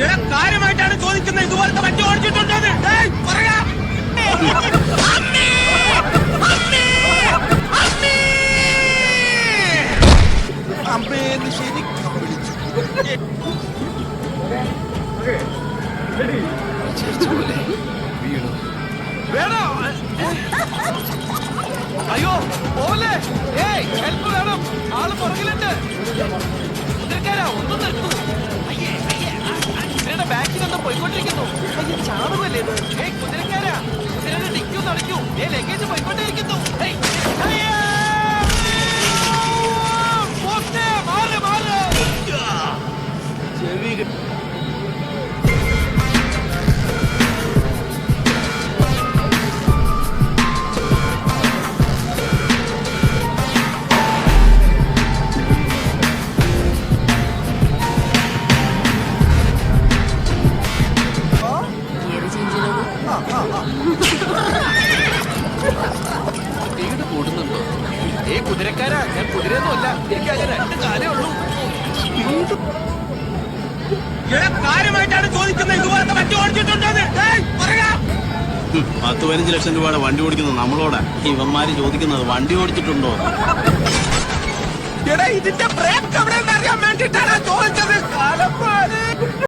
കാര്യമായിട്ടാണ് ചോദിക്കുന്നത്. ഇതുപോലത്തെ വണ്ടി ഓടിച്ചിട്ടുണ്ടോ! അമ്മേന്ന് ശരിക്കും വിളിച്ചു. വേണോ അയ്യോ പോലെ ഏയ് ഹെൽപ്പ് വേണം. ആൾ പുറകിലുണ്ട്. ബാക്കിൽ പോയിക്കൊണ്ടിരിക്കുന്നു. ചാടുമല്ലേ ഇത്? ഏയ് കുതിരക്കാരാ. കുതിരയുടെ ഡിക്കു നടക്കൂ ഏ ലഗേജ് പോയിക്കൊണ്ടിരിക്കുന്നു സ്പീഡ് കൂടുന്നുണ്ടോ? ഏ കുതിരക്കാരാ? ഞാൻ കുതിരയൊന്നുമല്ല. എനിക്ക് അങ്ങനെ രണ്ട് കാലേ ഉള്ളൂ. കാര്യമായിട്ടാണ് ചോദിക്കുന്നത് ഇതുപോലത്തെ വണ്ടി ഓടിച്ചിട്ടുണ്ടോ ഏയ്, പറയാ. പത്ത് പതിനഞ്ച് ലക്ഷം രൂപയുടെ വണ്ടി ഓടിക്കുന്നത് നമ്മളോടാ. ഇവന്മാര് ചോദിക്കുന്നത് വണ്ടി ഓടിച്ചിട്ടുണ്ടോ? ഇതിന്റെ